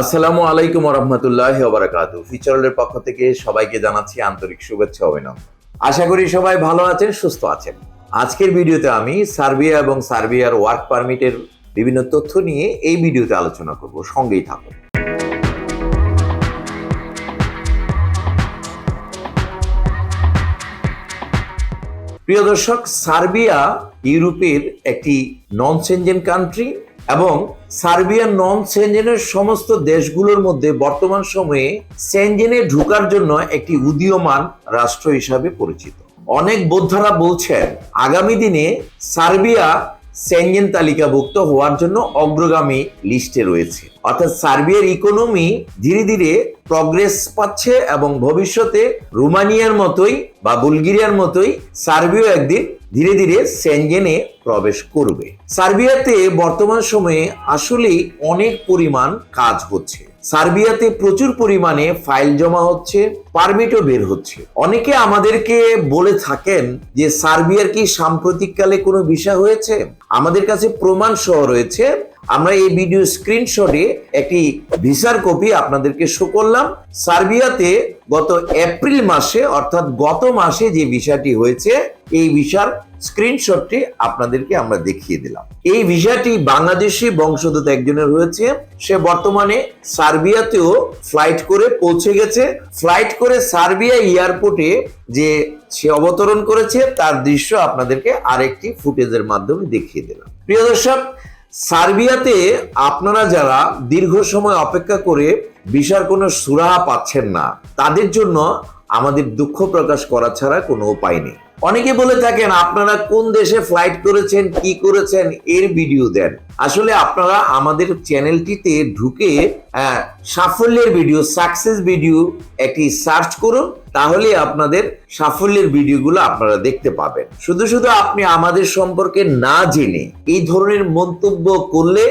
আসসালামু আলাইকুম রহমতুল্লাহ বারাকাতু ফিচারের পক্ষ থেকে সবাইকে জানাচ্ছি আন্তরিক শুভেচ্ছা অভিনন্দন। আশা করি সবাই ভালো আছেন, সুস্থ আছেন। আজকের ভিডিওতে আমি সার্বিয়া এবং সার্বিয়ার ওয়ার্ক পারমিটের বিভিন্ন তথ্য নিয়ে এই ভিডিওতে আলোচনা করব, সঙ্গেই থাকুন। প্রিয় দর্শক, সার্বিয়া ইউরোপের একটি নন সেনজেন কান্ট্রি এবং সার্বিয়ার নন সেনজেনের সমস্ত দেশগুলোর মধ্যে বর্তমান সময়ে সেনজেনে ঢুকার জন্য একটি উদীয়মান রাষ্ট্র হিসাবে পরিচিত। অনেক বোদ্ধারা বলছেন, আগামী দিনে সার্বিয়া সেনজেন তালিকাভুক্ত হওয়ার জন্য অগ্রগামী লিস্টে রয়েছে। অর্থাৎ সার্বিয়ার ইকোনমি ধীরে ধীরে প্রগ্রেস পাচ্ছে এবং ভবিষ্যতে রোমানিয়ার মতোই বা বুলগেরিয়ার মতোই সার্বিয়া একদিন ধীরে ধীরে সেঙ্গেনে প্রবেশ করবে। সার্বিয়াতে বর্তমান সময়ে আসলেই অনেক পরিমাণ কাজ হচ্ছে। সার্বিয়াতে প্রচুর পরিমাণে ফাইল জমা হচ্ছে, পারমিটও বের হচ্ছে। অনেকে আমাদেরকে বলে থাকেন যে, সার্বিয়ার কি সাম্প্রতিককালে কোনো বিষয় হয়েছে? আমাদের কাছে প্রমাণ সহ রয়েছে, আমরা এই ভিডিও স্ক্রিনশটে একটি ভিসার কপি আপনাদেরকে শো করলাম। সার্বিয়াতে গত এপ্রিল মাসে, অর্থাৎ গত মাসে যে ভিসাটি হয়েছে এই ভিসার স্ক্রিনশটটি আপনাদেরকে আমরা দেখিয়ে দিলাম। এই ভিসাটি বাংলাদেশি বংশোদ্ভূত একজনের হয়েছে সে বর্তমানে সার্বিয়াতেও ফ্লাইট করে পৌঁছে গেছে। ফ্লাইট করে সার্বিয়া এয়ারপোর্টে যে সে অবতরণ করেছে, তার দৃশ্য আপনাদেরকে আরেকটি ফুটেজের মাধ্যমে দেখিয়ে দিলাম। প্রিয় দর্শক, সার্বিয়াতে আপনারা যারা দীর্ঘ সময় অপেক্ষা করে ভিসার কোনো সুরাহা পাচ্ছেন না, তাদের জন্য আমাদের দুঃখ প্রকাশ করা ছাড়া কোনো উপায় নেই। অনেকে বলে থাকেন, আপনারা কোন দেশে ফ্লাইট করেছেন, কি করেছেন? এর ভিডিও দেন। আসলে আপনারা আমাদের চ্যানেলটিতে ঢুকে সাফল্যের ভিডিও সাকসেস ভিডিও একটি সার্চ করুন, তাহলে আপনাদের সাফল্যের ভিডিওগুলো আপনারা দেখতে পাবেন। শুধু শুধু আপনি আমাদের সম্পর্কে না জেনে এই ধরনের মন্তব্য করলে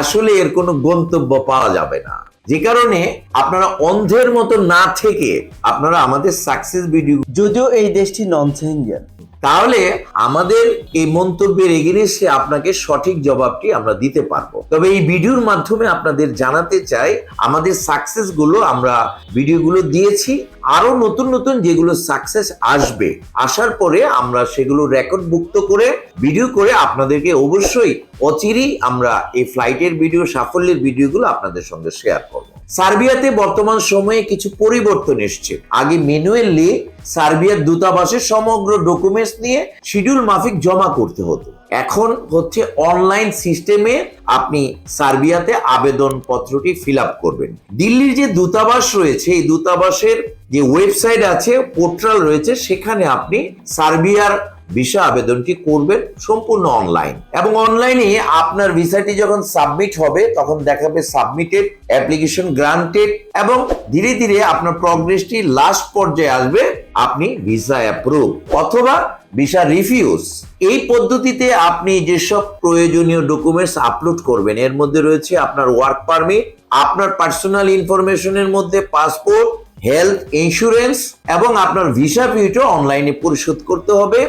আসলে এর কোনো গন্তব্য পাওয়া যাবে না। যে কারণে আপনারা অন্ধের মতো না থেকে আপনারা আমাদের সাকসেস ভিডিও যদিও এই দেশটি নন চেঞ্জার তাহলে আমাদের এই মন্তব্যের এগেনিস্টে আপনাকে সঠিক জবাবটি আমরা দিতে পারব। তবে এই ভিডিওর মাধ্যমে আপনাদের জানাতে চাই আমাদের সাকসেসগুলো আমরা ভিডিওগুলো দিয়েছি আরও নতুন নতুন যেগুলো সাকসেস আসবে, আসার পরে আমরা সেগুলো রেকর্ডভুক্ত করে ভিডিও করে আপনাদেরকে অবশ্যই অচিরেই আমরা এই ফ্লাইটের ভিডিও সাফল্যের ভিডিওগুলো আপনাদের সঙ্গে শেয়ার করব। সার্বিয়াতে বর্তমান সময়ে কিছু পরিবর্তন এসছে। আগে ম্যানুয়ালি সার্বিয়ার দূতাবাসে সমগ্র ডকুমেন্টস নিয়ে শিডিউল মাফিক জমা করতে হতো। এখন হচ্ছে অনলাইন সিস্টেমে আপনি সার্বিয়াতে আবেদন পত্রটি ফিল আপ করবেন। দিল্লির যে দূতাবাস রয়েছে, এই দূতাবাসের যে ওয়েবসাইট আছে পোর্টাল রয়েছে, সেখানে আপনি সার্বিয়ার ভিসা আবেদনটি করবেন সম্পূর্ণ অনলাইন এবং অনলাইনে আপনার ভিসাটি যখন সাবমিট হবে, তখন দেখাবে সাবমিটেড অ্যাপ্লিকেশন গ্রান্টেড এবং ধীরে ধীরে আপনার প্রগ্রেসটি লাস্ট পর্যায়ে আসবে, আপনি ভিসা অ্যাপ্রুভ অথবা ভিসা রিফিউজ এই পদ্ধতিতে আপনি যেসব প্রয়োজনীয় ডকুমেন্টস আপলোড করবেন, এর মধ্যে রয়েছে আপনার ওয়ার্ক পারমিট আপনার পার্সোনাল ইনফরমেশনের মধ্যে পাসপোর্ট হেলথ ইন্স্যুরেন্স এবং আপনার ভিসা ফিউটো অনলাইনে পরিশোধ করতে হবে।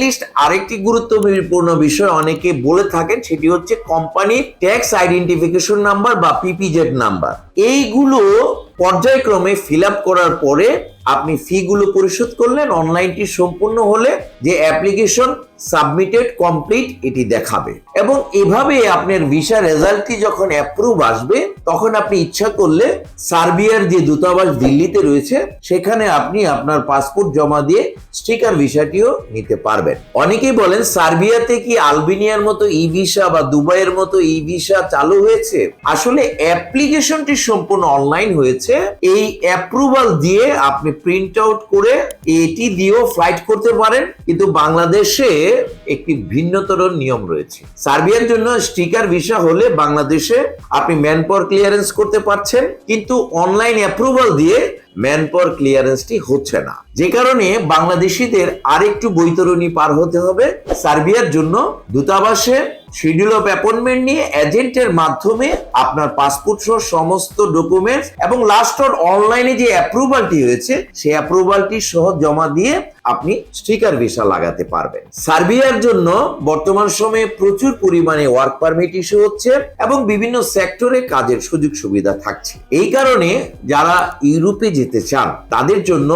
লিস্ট আরেকটি গুরুত্বপূর্ণ বিষয় অনেকে বলে থাকেন, সেটি হচ্ছে কোম্পানির ট্যাক্স আইডেন্টিফিকেশন নাম্বার বা পিপিজেড নাম্বার এইগুলো পর্যায়ক্রমে ফিল করার পরে আপনি ফি গুলো পরিশোধ করলেন অনলাইনটি সম্পূর্ণ হলে যে অ্যাপ্লিকেশন সাবমিটেড কমপ্লিট এটি দেখাবে। এবং এভাবে আপনার ভিসা রেজাল্টটি যখন অ্যাপ্রুভ আসবে, তখন আপনি ইচ্ছা করলে সার্বিয়ার যে দূতাবাস দিল্লিতে রয়েছে, সেখানে আপনি আপনার পাসপোর্ট জমা দিয়ে স্টিকার ভিসাটিও নিতে পারবেন। অনেকেই বলেন, সার্বিয়াতে কি আলবেনিয়ার মতো ই ভিসা বা দুবাইয়ের মতো ই ভিসা চালু হয়েছে? আসলে অ্যাপ্লিকেশনটি সম্পূর্ণ অনলাইন হয়েছে। এই অ্যাপ্রুভাল দিয়ে আপনি প্রিন্ট আউট করে এটি দিয়েও ফ্লাইট করতে পারেন। কিন্তু বাংলাদেশে একটি ভিন্নতর নিয়ম রয়েছে। সার্বিয়ার জন্য স্টিকার ভিসা হলে বাংলাদেশে আপনি ম্যান পাওয়ার ক্লিয়ারেন্স করতে পারছেন, কিন্তু অনলাইন অ্যাপ্রুভাল দিয়ে ম্যান পাওয়ার ক্লিয়ারেন্সটি হচ্ছে না। যে কারণে বাংলাদেশিদের আরেকটু বৈতরণী পার হতে হবে সার্বিয়ার জন্য। দূতাবাসে শিডিউল অফ অ্যাপয়েন্টমেন্ট নিয়ে এজেন্টের মাধ্যমে আপনার পাসপোর্ট সহ সমস্ত ডকুমেন্টস এবং লাস্ট অনলাইনে যে অ্যাপ্রুভালটি হয়েছে, সেই অ্যাপ্রুভালটি সহ জমা দিয়ে আপনি স্টিকার ভিসা লাগাতে পারবেন। সার্বিয়ার জন্য বর্তমান সময়ে প্রচুর পরিমাণে ওয়ার্ক পারমিট ইস্যু হচ্ছে এবং বিভিন্ন সেক্টরে কাজের সুযোগ সুবিধা থাকছে। এই কারণে যারা ইউরোপে যেতে চান, তাদের জন্য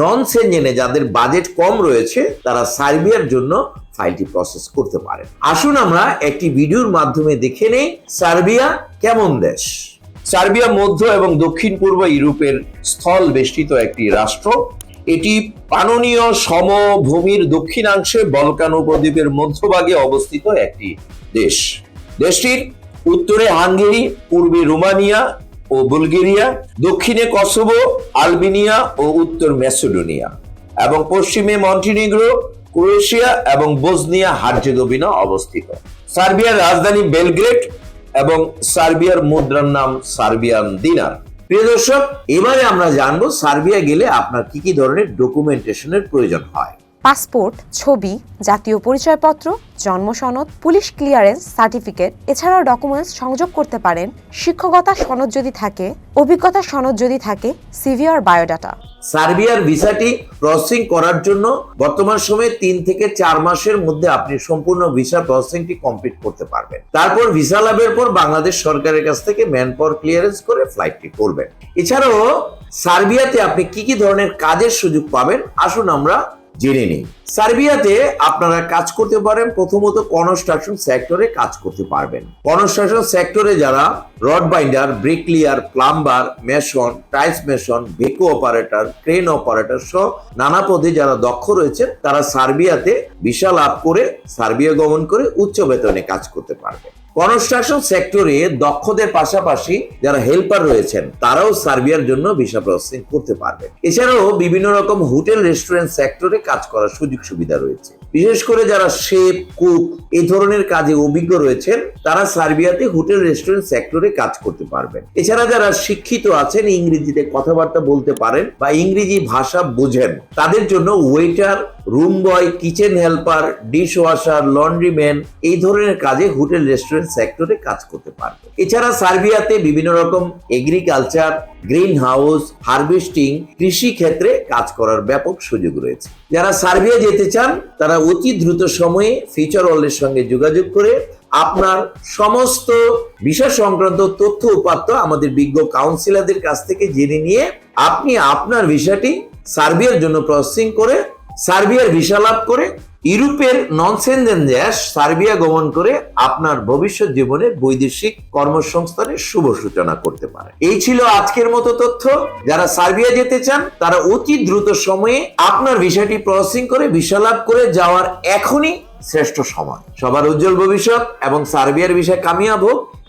নন সেনজেনে যাদের বাজেট কম রয়েছে, তারা সার্বিয়ার জন্য ফাইলটি প্রসেস করতে পারেন। আসুন আমরা একটি ভিডিওর মাধ্যমে দেখে নেই সার্বিয়া কেমন দেশ। সার্বিয়া মধ্য এবং দক্ষিণ পূর্ব ইউরোপের স্থল বেষ্টিত একটি রাষ্ট্র। এটি পাননীয় সমভূমির দক্ষিণাংশে বলকান উপদ্বীপের মধ্যভাগে অবস্থিত একটি দেশ। দেশটির উত্তরে হাঙ্গেরি, পূর্বে রোমানিয়া ও বুলগেরিয়া, দক্ষিণে কসোভো, আলবেনিয়া ও উত্তর ম্যাসেডোনিয়া এবং পশ্চিমে মন্টিনিগ্রো, ক্রোয়েশিয়া এবং বোসনিয়া হার্জেগোভিনা অবস্থিত। সার্বিয়ার রাজধানী বেলগ্রেড এবং সার্বিয়ার মুদ্রার নাম সার্বিয়ান দিনার। প্রিয় দর্শক, এবারে আমরা জানব সার্বিয়া গেলে আপনার কি কি ধরনের ডকুমেন্টেশনের প্রয়োজন হয়। পাসপোর্ট, ছবি, জাতীয় পরিচয়পত্র, জন্ম সনদ, পুলিশ ক্লিয়ারেন্স সার্টিফিকেট, এছাড়াও ডকুমেন্টস সংযোগ করতে পারেন। শিক্ষকতা সনদ যদি থাকে, অভিজ্ঞতা সনদ যদি থাকে সিভি আর বায়োডাটা সার্বিয়ার ভিসাটি প্রসেসিং করার জন্য বর্তমান সময়ে তিন থেকে চার মাসের মধ্যে আপনি সম্পূর্ণ ভিসা প্রসেসিংটি কমপ্লিট করতে পারবেন। তারপর ভিসা লাভের পর বাংলাদেশ সরকারের কাছ থেকে ম্যান পাওয়ার ক্লিয়ারেন্স করে ফ্লাইটটি করবেন। এছাড়াও সার্বিয়াতে আপনি কি কি ধরনের কাজের সুযোগ পাবেন, আসুন আমরা জেনে নিই সার্বিয়াতে আপনারা কাজ করতে পারেন, প্রথমত কনস্ট্রাকশন সেক্টরে কাজ করতে পারবেন। কনস্ট্রাকশন সেক্টরে যারা rod binder, bricklayer, plumber, mason, tiles mason, ভেকো operator, crane operator সহ নানা পদে যারা দক্ষ রয়েছেন, তারা সার্বিয়াতে ভিসা লাভ করে সার্বিয়া গমন করে উচ্চ বেতনে কাজ করতে পারবে কনস্ট্রাকশন সেক্টরে দক্ষদের পাশাপাশি যারা হেল্পার রয়েছেন, তারাও সার্বিয়ার জন্য ভিসা প্রসেসিং করতে পারবেন। এছাড়াও বিভিন্ন রকম হোটেল, রেস্টুরেন্ট সেক্টরে কাজ করার সুযোগ সুবিধা রয়েছে। বিশেষ করে যারা শেফ, কুক এই ধরনের কাজে অভিজ্ঞ রয়েছেন, তারা সার্বিয়াতে হোটেল, রেস্টুরেন্ট সেক্টরে কাজ করতে পারবেন। এছাড়া যারা শিক্ষিত আছেন, ইংরেজিতে কথাবার্তা বলতে পারেন বা ইংরেজি ভাষা বোঝেন, তাদের জন্য waiter room boy kitchen helper dishwasher laundryman এই ধরনের কাজে হোটেল রেস্টুরেন্ট সেক্টরে কাজ করতে পারবে। এছাড়া সার্বিয়াতে বিভিন্ন রকম এগ্রিকালচার গ্রিন হাউস হার্ভেস্টিং কৃষি ক্ষেত্রে কাজ করার ব্যাপক সুযোগ রয়েছে। যারা সার্বিয়া যেতে চান, তারা অতি দ্রুত সময়ে ফিচার ওয়ার্ল্ডের সঙ্গে যোগাযোগ করে আপনার সমস্ত বিষয় সংক্রান্ত তথ্য উপাত্ত আমাদের বিজ্ঞ কাউন্সিলরদের কাছ থেকে জেনে নিয়ে আপনি আপনার ভিসাটি সার্বিয়ার জন্য প্রসেসিং করে সার্বিয়ার ভিসা লাভ করে, ইউরোপের নন সেনজেন দেশ সার্বিয়া গমন করে আপনার ভবিষ্যৎ জীবনের বৈদেশিক কর্মসংস্থানের শুভ সূচনা করতে পারে। এই ছিল আজকের মতো তথ্য। যারা সার্বিয়া যেতে চান, তারা অতি দ্রুত সময়ে আপনার ভিসাটি প্রসেসিং করে, ভিসা লাভ করে যাওয়ার এখনই শ্রেষ্ঠ সময়। সবার উজ্জ্বল ভবিষ্যৎ এবং সার্বিয়ার বিষয়ে কামিয়াব হোক।